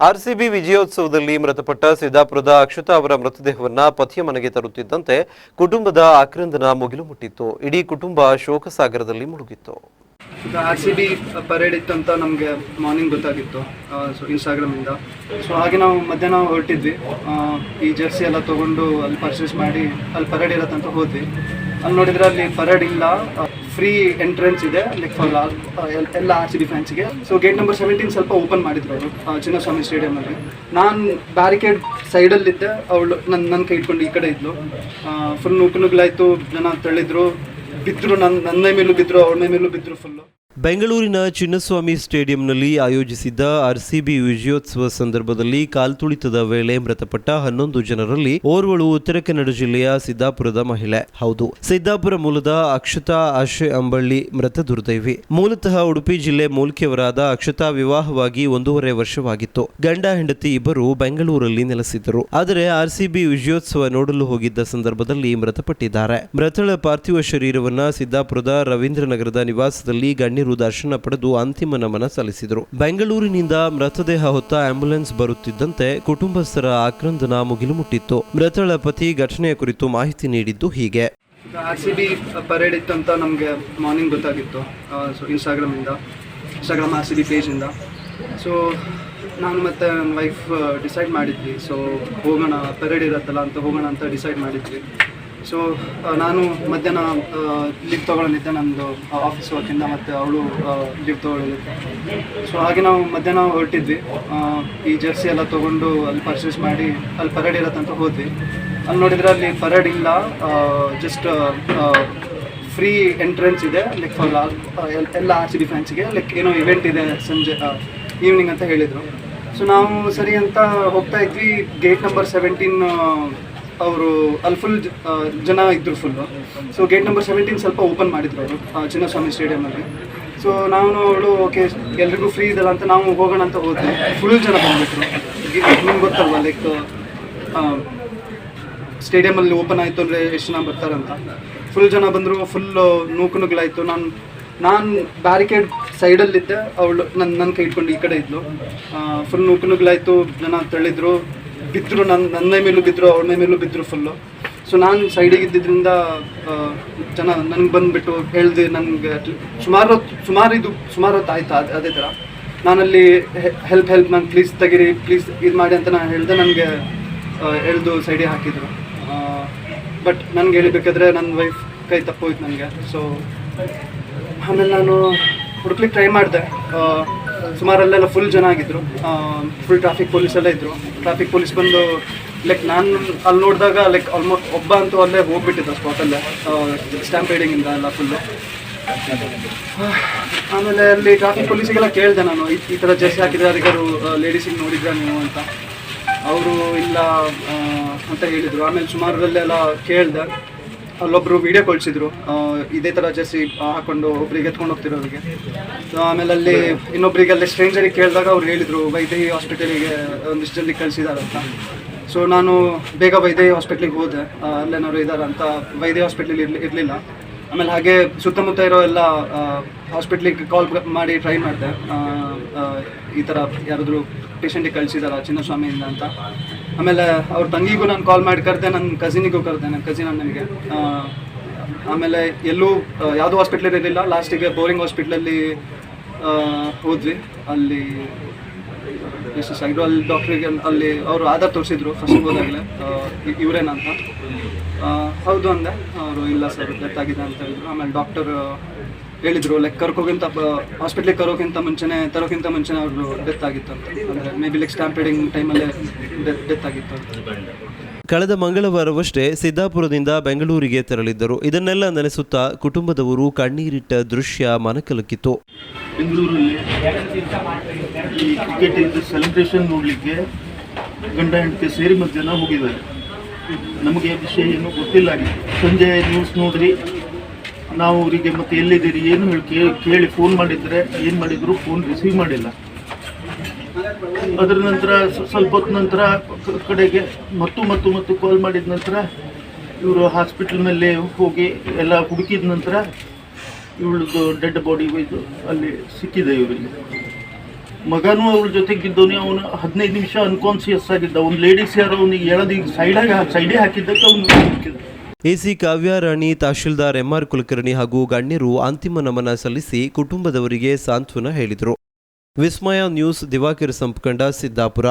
RCB ವಿಜಯೋತ್ಸವದಲ್ಲಿ ಮೃತಪಟ್ಟ ಸಿದ್ದಾಪುರದ ಅಕ್ಷತಾ ಅವರ ಮೃತದೇಹವನ್ನ ಪತಿಯ ಮನೆಗೆ ತರುತ್ತಿದ್ದಂತೆ ಕುಟುಂಬದ ಆಕ್ರಂದನ ಮುಗಿಲು ಮುಟ್ಟಿತ್ತು. ಇಡೀ ಕುಟುಂಬ ಶೋಕಸಾಗರದಲ್ಲಿ ಮುಳುಗಿತ್ತು. ಆರ್ ಸಿ ಬಿ ಪರೇಡ್ ಇತ್ತು ಅಂತ ನಮಗೆ ಮಾರ್ನಿಂಗ್ ಗೊತ್ತಾಗಿತ್ತು ಸೊ ಇನ್ಸ್ಟಾಗ್ರಾಮಿಂದ ಸೊ ಹಾಗೆ ನಾವು ಮಧ್ಯಾಹ್ನ ಹೊರಟಿದ್ವಿ. ಈ ಜರ್ಸಿ ಎಲ್ಲ ತೊಗೊಂಡು ಅಲ್ಲಿ ಪರ್ಚೇಸ್ ಮಾಡಿ ಅಲ್ಲಿ ಪರೇಡ್ ಇರತ್ತಂತ ಹೋದ್ವಿ. ಅಲ್ಲಿ ನೋಡಿದರೆ ಅಲ್ಲಿ ಪರೇಡ್ ಇಲ್ಲ. ಫ್ರೀ ಎಂಟ್ರೆನ್ಸ್ ಇದೆ ಲೈಕ್ ಫಾರ್ ಎಲ್ಲ ಆರ್ ಸಿ ಬಿ ಫ್ಯಾನ್ಸ್ಗೆ ಸೊ ಗೇಟ್ ನಂಬರ್ ಸೆವೆಂಟೀನ್ ಸ್ವಲ್ಪ ಓಪನ್ ಮಾಡಿದ್ರು ಅವರು ಚಿನ್ನಸ್ವಾಮಿ ಸ್ಟೇಡಿಯಮಲ್ಲಿ ನಾನು ಬ್ಯಾರಿಕೇಡ್ ಸೈಡಲ್ಲಿದ್ದೆ ಅವಳು ನನ್ನ ನನ್ನ ಕೈ ಇಟ್ಕೊಂಡು ಈ ಕಡೆ ಇದ್ಲು. ಫುಲ್ ನುಗ್ಗುನುಗ್ಲಾಯ್ತು ಜನ ತಳ್ಳಿದ್ರು ಬಿದ್ದರು ನನ್ನ ನನ್ನ ಮೇಲೂ ಬಿದ್ರು, ಅವಳ ಮೈ ಮೇಲೂ ಬಿದ್ರು ಫುಲ್ಲು ಬೆಂಗಳೂರಿನ ಚಿನ್ನಸ್ವಾಮಿ ಸ್ಟೇಡಿಯಂನಲ್ಲಿ ಆಯೋಜಿಸಿದ್ದ ಆರ್ಸಿಬಿ ವಿಜಯೋತ್ಸವ ಸಂದರ್ಭದಲ್ಲಿ ಕಾಲ್ತುಳಿತದ ವೇಳೆ ಮೃತಪಟ್ಟ ಹನ್ನೊಂದು ಜನರಲ್ಲಿ ಓರ್ವಳು ಉತ್ತರ ಕನ್ನಡ ಜಿಲ್ಲೆಯ ಸಿದ್ದಾಪುರದ ಮಹಿಳೆ. ಹೌದು, ಸಿದ್ದಾಪುರ ಮೂಲದ ಅಕ್ಷತಾ ಆಶೆ ಅಂಬಳ್ಳಿ ಮೃತ ದುರ್ದೈವಿ. ಮೂಲತಃ ಉಡುಪಿ ಜಿಲ್ಲೆ ಮೂಲ್ಕಿಯವರಾದ ಅಕ್ಷತಾ ವಿವಾಹವಾಗಿ ಒಂದೂವರೆ ವರ್ಷವಾಗಿತ್ತು. ಗಂಡ, ಹೆಂಡತಿ ಇಬ್ಬರು ಬೆಂಗಳೂರಲ್ಲಿ ನೆಲೆಸಿದ್ದರು. ಆದರೆ ಆರ್ಸಿಬಿ ವಿಜಯೋತ್ಸವ ನೋಡಲು ಹೋಗಿದ್ದ ಸಂದರ್ಭದಲ್ಲಿ ಮೃತಪಟ್ಟಿದ್ದಾರೆ. ಮೃತಳ ಪಾರ್ಥಿವ ಶರೀರವನ್ನ ಸಿದ್ದಾಪುರದ ರವೀಂದ್ರನಗರದ ನಿವಾಸದಲ್ಲಿ ಗಣ್ಯರು ದರ್ಶನ ಪಡೆದು ಅಂತಿಮ ನಮನ ಸಲ್ಲಿಸಿದರು. ಬೆಂಗಳೂರಿನಿಂದ ಮೃತದೇಹ ಹೊತ್ತ ಆಂಬ್ಯುಲೆನ್ಸ್ ಬರುತ್ತಿದ್ದಂತೆ ಕುಟುಂಬಸ್ಥರ ಆಕ್ರಂದನ ಮುಗಿಲು ಮುಟ್ಟಿತ್ತು ಮೃತಳ ಪತಿ ಘಟನೆಯ ಕುರಿತು ಮಾಹಿತಿ ನೀಡಿದ್ದು ಹೀಗೆ. ಆರ್ ಸಿ ಬಿ ಪರೇಡ್ ಇತ್ತು ಅಂತ ನಮಗೆ ಮಾರ್ನಿಂಗ್ ಗೊತ್ತಾಗಿತ್ತು ಸೊ ಇನ್ಸ್ಟಾಗ್ರಾಮಿಂದ ಇನ್ಸ್ಟಾಗ್ರಾಮ್ ಆರ್ ಸಿ ಬಿ ಪೇಜಿಂದ. ಸೊ ನಾನು ಮತ್ತು ನನ್ನ ವೈಫ್ ಡಿಸೈಡ್ ಮಾಡಿದ್ವಿ. ಸೊ ಹೋಗೋಣ, ಪರೇಡ್ ಇರುತ್ತಲ್ಲ ಅಂತ ಹೋಗೋಣ ಅಂತ ಡಿಸೈಡ್ ಮಾಡಿದ್ವಿ. ಸೊ ನಾನು ಮಧ್ಯಾಹ್ನ ಲೀವ್ ತೊಗೊಳಲಿದ್ದೆ ನಮ್ಮದು ಆಫೀಸ್ ವರ್ಕಿಂದ ಮತ್ತು ಅವಳು ಲೀವ್ ತೊಗೊಳ್ಳಲಿಕ್ಕೆ ಸೊ ಹಾಗೆ ನಾವು ಮಧ್ಯಾಹ್ನ ಹೊರಟಿದ್ವಿ. ಈ ಜರ್ಸಿ ಎಲ್ಲ ತೊಗೊಂಡು ಅಲ್ಲಿ ಪರ್ಚೇಸ್ ಮಾಡಿ, ಅಲ್ಲಿ ಪರೇಡ್ ಇರತ್ತಂತ ಹೋದ್ವಿ. ಅಲ್ಲಿ ನೋಡಿದ್ರೆ ಅಲ್ಲಿ ಪರೇಡ್ ಇಲ್ಲ. ಜಸ್ಟ್ ಫ್ರೀ ಎಂಟ್ರೆನ್ಸ್ ಇದೆ. ಲೈಕ್ ಫಾರ್ ಎಲ್ಲ ಆರ್ ಸಿ ಫ್ಯಾನ್ಸ್ಗೆ ಲೈಕ್ ಏನೋ ಇವೆಂಟ್ ಇದೆ ಸಂಜೆ ಈವ್ನಿಂಗ್ ಅಂತ ಹೇಳಿದರು. ಸೊ ನಾವು ಸರಿ ಅಂತ ಹೋಗ್ತಾ ಇದ್ವಿ. ಗೇಟ್ ನಂಬರ್ ಸೆವೆಂಟೀನ್ ಅವರು ಅಲ್ಲಿ ಫುಲ್ ಜನ ಇದ್ದರು full so gate number seventeen ಸ್ವಲ್ಪ ಓಪನ್ ಮಾಡಿದ್ರು ಅವರು ಚಿನ್ನಸ್ವಾಮಿ ಸ್ಟೇಡಿಯಮಲ್ಲಿ ಸೊ ನಾನು, ಅವಳು ಓಕೆ ಎಲ್ರಿಗೂ ಫ್ರೀ ಇದಲ್ಲ ಅಂತ ನಾವು ಹೋಗೋಣ ಅಂತ ಹೋದ್ವಿ. ಫುಲ್ ಜನ ಬಂದ್ಬಿಟ್ರು. ನಿಮ್ಗೆ ಗೊತ್ತಲ್ವಾ ಲೈಕ್ ಸ್ಟೇಡಿಯಮಲ್ಲಿ ಓಪನ್ ಆಯಿತು ಅಂದರೆ ಎಷ್ಟು ಜನ ಬರ್ತಾರಂತ ಫುಲ್ ಜನ ಬಂದರು ಫುಲ್ ನೂಕು ನುಗ್ಲಾಯಿತು ನಾನು ನಾನು ಬ್ಯಾರಿಕೇಡ್ ಸೈಡಲ್ಲಿದ್ದೆ ಅವಳು ನನ್ನ ನನ್ನ ಕೈ ಇಟ್ಕೊಂಡು ಈ ಕಡೆ ಇದ್ಲು. ಫುಲ್ ನೂಕು ನುಗ್ಲಾಯಿತು ಜನ ತಳ್ಳಿದ್ರು. ಬಿದ್ದರು ನನ್ನ ನನ್ನ ಮೇಲೂ ಬಿದ್ದರು ಅವ್ರ ಮೇಲೂ ಬಿದ್ದರು ಫುಲ್ಲು ಸೊ ನಾನು ಸೈಡಿಗೆ ಇದ್ದಿದ್ದರಿಂದ ಜನ ನನಗೆ ಬಂದುಬಿಟ್ಟು ಹೇಳ್ದೆ ನನಗೆ ಸುಮಾರು ಹೊತ್ತು ಸುಮಾರು ಇದು, ಸುಮಾರು ಹೊತ್ತು ಆಯ್ತು ಅದೇ ಅದೇ ಥರ ನಾನಲ್ಲಿ ಹೆಲ್ಪ್ ಹೆಲ್ಪ್ ನಾನು ಪ್ಲೀಸ್ ತೆಗಿರಿ ಪ್ಲೀಸ್ ಇದು ಮಾಡಿ ಅಂತ ನಾನು ಹೇಳಿದೆ ನನಗೆ ಎಳೆದು ಸೈಡಿಗೆ ಹಾಕಿದರು. ಬಟ್ ನನಗೆ ಹೇಳಬೇಕಾದ್ರೆ ನನ್ನ ವೈಫ್ ಕೈ ತಪ್ಪೋಯ್ತು ನನಗೆ. ಸೊ ಆಮೇಲೆ ನಾನು ಹುಡುಕ್ಲಿಕ್ಕೆ ಟ್ರೈ ಮಾಡಿದೆ. ಸುಮಾರಲ್ಲೆಲ್ಲ ಫುಲ್ ಜನ ಆಗಿದ್ರು. ಫುಲ್ ಟ್ರಾಫಿಕ್ ಪೊಲೀಸ್ ಎಲ್ಲ ಇದ್ದರು ಟ್ರಾಫಿಕ್ ಪೊಲೀಸ್ ಬಂದು ಲೈಕ್ ನಾನು ಅಲ್ಲಿ ನೋಡಿದಾಗ ಲೈಕ್ ಆಲ್ಮೋಸ್ಟ್ ಒಬ್ಬ ಅಂತೂ ಅಲ್ಲೇ ಹೋಗ್ಬಿಟ್ಟಿದ್ದ ಸ್ಪಾಟಲ್ಲೇ ಸ್ಟ್ಯಾಂಪ್ ಇಂದ ಎಲ್ಲ ಫುಲ್ಲು ಆಮೇಲೆ ಅಲ್ಲಿ ಟ್ರಾಫಿಕ್ ಪೊಲೀಸಿಗೆಲ್ಲ ಕೇಳಿದೆ ನಾನು. ಈ- ಥರ ಜರ್ಸಿ ಹಾಕಿದ್ರೆ ಅದಕ್ಕಾದ್ರು ಲೇಡೀಸಿಗೆ ನೋಡಿದ್ರ ನೀವು ಅಂತ. ಅವರು ಇಲ್ಲ ಅಂತ ಹೇಳಿದರು. ಆಮೇಲೆ ಸುಮಾರಲ್ಲೆಲ್ಲ ಕೇಳಿದೆ. ಅಲ್ಲೊಬ್ಬರು ವಿಡಿಯೋ ಕಳಿಸಿದ್ರು. ಇದೇ ಥರ ಜರ್ಸಿ ಹಾಕೊಂಡು ಒಬ್ರಿಗೆ ಎತ್ಕೊಂಡು ಹೋಗ್ತಿರೋರಿಗೆ ಸೊ ಆಮೇಲೆ ಅಲ್ಲಿ ಇನ್ನೊಬ್ರಿಗೆ ಅಲ್ಲಿ ಸ್ಟ್ರೇಂಜರಿಗೆ ಕೇಳಿದಾಗ ಅವ್ರು ಹೇಳಿದರು ವೈದೇಹಿ ಹಾಸ್ಪಿಟಲಿಗೆ ಒಂದಿಷ್ಟು ಜಲ್ದಿ ಕಳಿಸಿದಾರಂತ ಸೊ ನಾನು ಬೇಗ ವೈದೇಹಿ ಹಾಸ್ಪಿಟ್ಲಿಗೆ ಹೋದೆ. ಅಲ್ಲೇನಾದ್ರು ಇದ್ದಾರೆ ಅಂತ ವೈದೇಹಿ ಹಾಸ್ಪಿಟ್ಲಲ್ಲಿ ಇರ್ಲಿ, ಇರಲಿಲ್ಲ. ಆಮೇಲೆ ಹಾಗೆ ಸುತ್ತಮುತ್ತ ಇರೋ ಎಲ್ಲ ಹಾಸ್ಪಿಟ್ಲಿಗೆ ಕಾಲ್ ಮಾಡಿ ಟ್ರೈ ಮಾಡಿದೆ. ಈ ಥರ ಯಾರಾದರೂ ಪೇಷಂಟಿಗೆ ಕಳಿಸಿದಾರ ಚಿನ್ನಸ್ವಾಮಿಯಿಂದ ಅಂತ. ಆಮೇಲೆ ಅವ್ರ ತಂಗಿಗೂ ನಾನು ಕಾಲ್ ಮಾಡಿ ಕರೆದೆ ನನ್ನ ಕಸಿನಿಗೂ ಕರೆದೆ ನನ್ನ ಕಸಿನ್ ನನಗೆ ಆಮೇಲೆ ಎಲ್ಲೂ ಯಾವುದೂ ಹಾಸ್ಪಿಟ್ಲಲ್ಲಿ ಇರಲಿಲ್ಲ. ಲಾಸ್ಟಿಗೆ ಬೋರಿಂಗ್ ಹಾಸ್ಪಿಟ್ಲಲ್ಲಿ ಹೋದ್ವಿ. ಅಲ್ಲಿ ಎಷ್ಟು ಸೈಡು ಅಲ್ಲಿ ಡಾಕ್ಟ್ರಿಗೆ ಅಲ್ಲಿ ಅವರು ಆಧಾರ್ ತೋರಿಸಿದ್ರು. ಫಸ್ಟ್ ಹೋದಾಗಲೇ. ಇವರೇನಂತ ಹೌದು ಅಂದೆ. ಅವರು ಇಲ್ಲ ಸರ್ ಡೆತ್ ಆಗಿದೆ ಅಂತ ಹೇಳಿದ್ರು. ಆಮೇಲೆ ಡಾಕ್ಟರ್ ಹೇಳಿದ್ರು ಲೈಕ್ ಕರ್ಕೋಗಿಂತ ಹಾಸ್ಪಿಟ್ಲಿಗೆ ಕರೋಕ್ಕಿಂತ ಮುಂಚೆನೇ ತರೋಕ್ಕಿಂತ ಮುಂಚೆನೇ ಅವರು ಡೆತ್ ಆಗಿತ್ತು ಅಂತ. ಅಂದ್ರೆ ಮೇ ಬಿ ಲೈಕ್ ಸ್ಟ್ಯಾಂಪೇಡಿಂಗ್ ಟೈಮಲ್ಲೇ ಡೆತ್ ಡೆತ್ ಆಗಿತ್ತು ಅಂತ. ಕಳೆದ ಮಂಗಳವಾರವಷ್ಟೇ ಸಿದ್ದಾಪುರದಿಂದ ಬೆಂಗಳೂರಿಗೆ ತೆರಳಿದ್ದರು. ಇದನ್ನೆಲ್ಲ ನೆನೆಸುತ್ತಾ ಕುಟುಂಬದವರು ಕಣ್ಣೀರಿಟ್ಟ ದೃಶ್ಯ ಮನಕಲಕಿತ್ತು. ಬೆಂಗಳೂರಲ್ಲಿ ಕ್ರಿಕೆಟ್ ಸೆಲೆಬ್ರೇಷನ್ ನೋಡಲಿಕ್ಕೆ ಗಂಡ ಹೆಂಡತಿ ಸೇರಿ ಮಧ್ಯಾಹ್ನ ಹೋಗಿದ್ದಾರೆ. ನಮಗೆ ವಿಷಯ ಏನು ಗೊತ್ತಿಲ್ಲ ಸಂಜೆ ನ್ಯೂಸ್ ನೋಡ್ರಿ. ನಾವು ಅವರಿಗೆ ಮತ್ತೆ ಎಲ್ಲಿದ್ದೀರಿ, ಏನು ಹೇಳಿ ಕೇಳಿ ಫೋನ್ ಮಾಡಿದರೆ ಏನು ಮಾಡಿದ್ರು ಫೋನ್ ರಿಸೀವ್ ಮಾಡಿಲ್ಲ. ಅದರ ನಂತರ ಸ್ವಲ್ಪ ಹೊತ್ತು ನಂತರ ಕಡೆಗೆ ಮತ್ತು ಮತ್ತು ಮತ್ತು ಕಾಲ್ ಮಾಡಿದ ನಂತರ ಇವರು ಹಾಸ್ಪಿಟಲ್ನಲ್ಲಿ ಹೋಗಿ ಎಲ್ಲ ಹುಡುಕಿದ ನಂತರ ಇವಳದು ಡೆಡ್ ಬಾಡಿ ಒಯ್ದು ಅಲ್ಲಿ ಸಿಕ್ಕಿದೆ ಇವರಿಗೆ. ಮಗನೂ ಅವಳ ಜೊತೆಗೆ ಬಿದ್ದವನೇ ಅವನು ಹದಿನೈದು ನಿಮಿಷ ಅನ್ಕಾನ್ಸಿಯಸ್ ಆಗಿದ್ದ ಒಂದು ಲೇಡೀಸ್ ಯಾರೋ ಅವನಿಗೆ ಈಗ ಸೈಡಾಗಿ ಸೈಡೇ ಹಾಕಿದ್ದಕ್ಕೆ ಅವನು ಎಸಿ ಕಾವ್ಯಾರಾಣಿ ತಹಶೀಲ್ದಾರ್ ಎಂಆರ್ ಕುಲಕರ್ಣಿ ಹಾಗೂ ಗಣ್ಯರು ಅಂತಿಮ ನಮನ ಸಲ್ಲಿಸಿ ಕುಟುಂಬದವರಿಗೆ ಸಾಂತ್ವನ ಹೇಳಿದರು. ವಿಸ್ಮಯ ನ್ಯೂಸ್, ದಿವಾಕರ್ ಸಂಪಕಂಡ, ಸಿದ್ದಾಪುರ.